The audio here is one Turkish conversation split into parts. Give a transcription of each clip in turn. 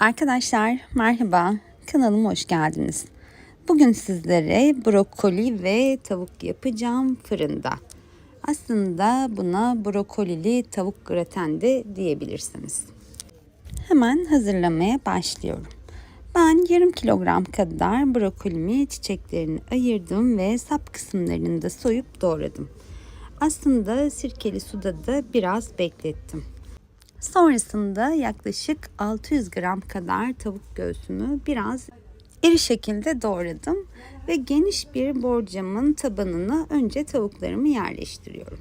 Arkadaşlar merhaba, kanalıma hoş geldiniz. Bugün sizlere brokoli ve tavuk yapacağım fırında. Aslında buna brokolili tavuk graten de diyebilirsiniz. Hemen hazırlamaya başlıyorum. Ben yarım kilogram kadar brokolimi çiçeklerini ayırdım ve sap kısımlarını da soyup doğradım. Aslında sirkeli suda da biraz beklettim. Sonrasında yaklaşık 600 gram kadar tavuk göğsümü biraz iri şekilde doğradım ve geniş bir borcamın tabanına önce tavuklarımı yerleştiriyorum.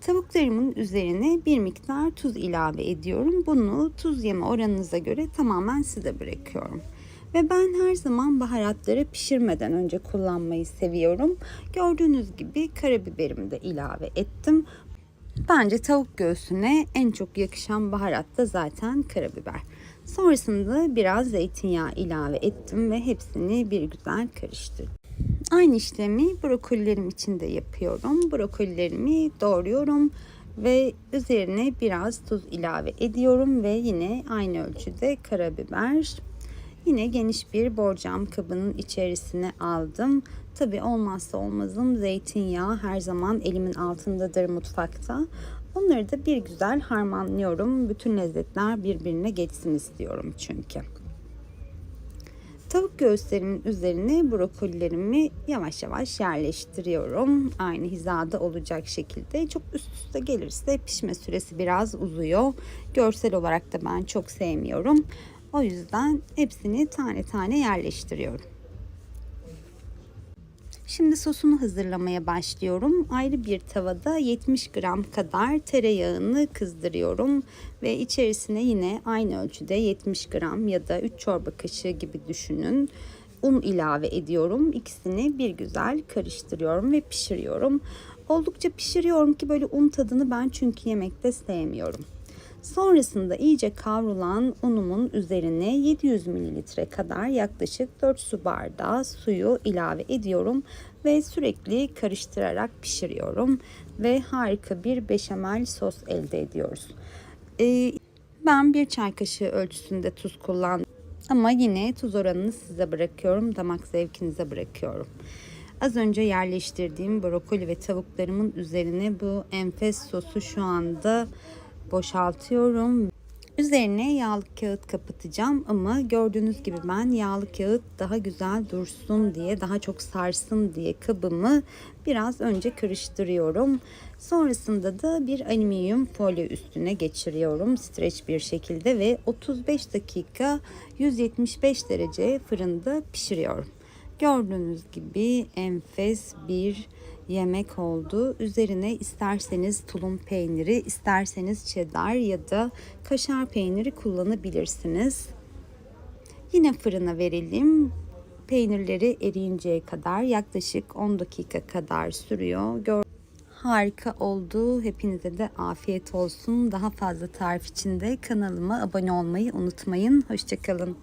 Tavuklarımın üzerine bir miktar tuz ilave ediyorum. Bunu tuz yeme oranınıza göre tamamen size bırakıyorum. Ve ben her zaman baharatları pişirmeden önce kullanmayı seviyorum. Gördüğünüz gibi karabiberimi de ilave ettim. Bence tavuk göğsüne en çok yakışan baharat da zaten karabiber. Sonrasında biraz zeytinyağı ilave ettim ve hepsini bir güzel karıştırdım. Aynı işlemi brokolilerim için de yapıyorum. Brokolilerimi doğruyorum ve üzerine biraz tuz ilave ediyorum ve yine aynı ölçüde karabiber. Yine geniş bir borcam kabının içerisine aldım. Tabi olmazsa olmazım zeytinyağı her zaman elimin altındadır mutfakta. Onları da bir güzel harmanlıyorum. Bütün lezzetler birbirine geçsin istiyorum çünkü. Tavuk göğüslerimin üzerine brokolilerimi yavaş yavaş yerleştiriyorum. Aynı hizada olacak şekilde. Çok üst üste gelirse pişme süresi biraz uzuyor. Görsel olarak da ben çok sevmiyorum. O yüzden hepsini tane tane yerleştiriyorum. Şimdi sosunu hazırlamaya başlıyorum. Ayrı bir tavada 70 gram kadar tereyağını kızdırıyorum ve içerisine yine aynı ölçüde 70 gram ya da 3 çorba kaşığı gibi düşünün. Un ilave ediyorum. İkisini bir güzel karıştırıyorum ve pişiriyorum. Oldukça pişiriyorum ki böyle un tadını ben çünkü yemekte sevmiyorum. Sonrasında iyice kavrulan unumun üzerine 700 mililitre kadar yaklaşık 4 su bardağı suyu ilave ediyorum ve sürekli karıştırarak pişiriyorum ve harika bir beşamel sos elde ediyoruz. Ee, ben bir çay kaşığı ölçüsünde tuz kullandım ama yine tuz oranını size bırakıyorum, damak zevkinize bırakıyorum. Az önce yerleştirdiğim brokoli ve tavuklarımın üzerine bu enfes sosu şu anda boşaltıyorum. Üzerine yağlı kağıt kapatacağım ama gördüğünüz gibi ben yağlı kağıt daha güzel dursun diye, daha çok sarsın diye kabımı biraz önce karıştırıyorum. Sonrasında da bir alüminyum folyo üstüne geçiriyorum streç bir şekilde ve 35 dakika 175 derece fırında pişiriyorum. Gördüğünüz gibi enfes bir yemek oldu. Üzerine isterseniz tulum peyniri, isterseniz cheddar ya da kaşar peyniri kullanabilirsiniz. Yine fırına verelim. Peynirleri eriyinceye kadar yaklaşık 10 dakika kadar sürüyor. Gör Harika oldu. Hepinize de afiyet olsun. Daha fazla tarif için de kanalıma abone olmayı unutmayın. Hoşçakalın.